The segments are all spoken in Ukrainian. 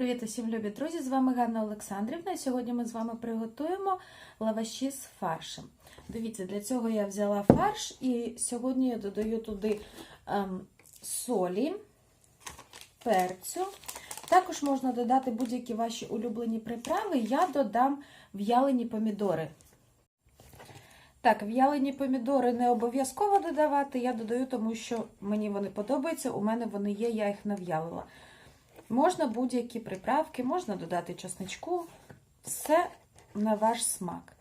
Привіт усім любі друзі! З вами Ганна Олександрівна. І Сьогодні ми з вами приготуємо лаваші з фаршем. Дивіться, для цього я взяла фарш і сьогодні я додаю туди ем, солі, перцю. Також можна додати будь-які ваші улюблені приправи. Я додам в'ялені помідори. Так, в'ялені помідори не обов'язково додавати. Я додаю, тому що мені вони подобаються. У мене вони є, я їх нав'ялила. Можна будь-які приправки, можна додати чесничку, все на ваш смак.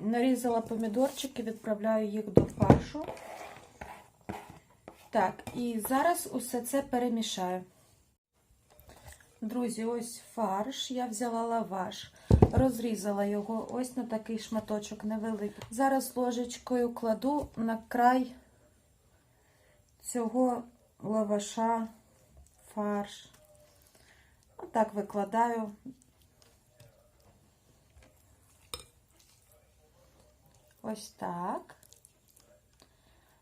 Нарізала помідорчики, відправляю їх до фаршу. Так, і зараз усе це перемішаю. Друзі, ось фарш. Я взяла лаваш, розрізала його ось на такий шматочок невеликий. Зараз ложечкою кладу на край цього лаваша фарш. Отак викладаю. Ось так.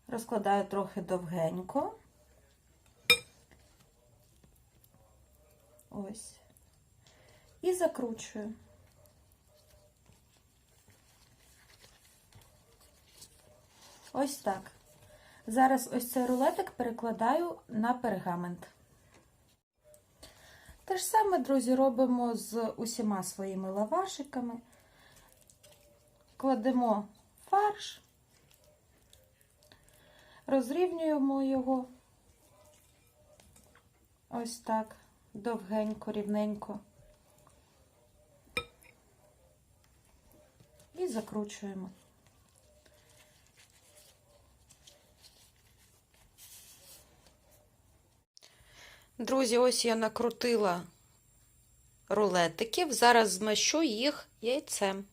Розкладаю трохи довгенько. Ось. І закручую. Ось так. Зараз ось цей рулетик перекладаю на пергамент. Те ж саме, друзі, робимо з усіма своїми лавашиками. Кладемо фарш, розрівнюємо його ось так, довгенько, рівненько. І закручуємо. Друзі, ось я накрутила рулетиків. Зараз змащу їх яйцем.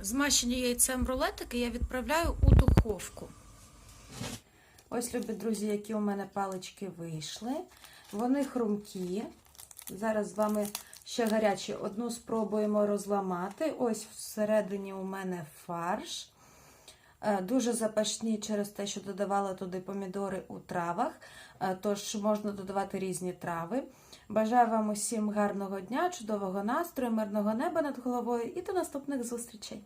Змащені яйцем рулетики я відправляю у духовку. Ось, любі друзі, які у мене палички вийшли. Вони хрумкі. Зараз з вами ще гарячі. Одну спробуємо розламати. Ось всередині у мене фарш. Дуже запашні через те, що додавала туди помідори у травах, тож можна додавати різні трави. Бажаю вам усім гарного дня, чудового настрою, мирного неба над головою і до наступних зустрічей!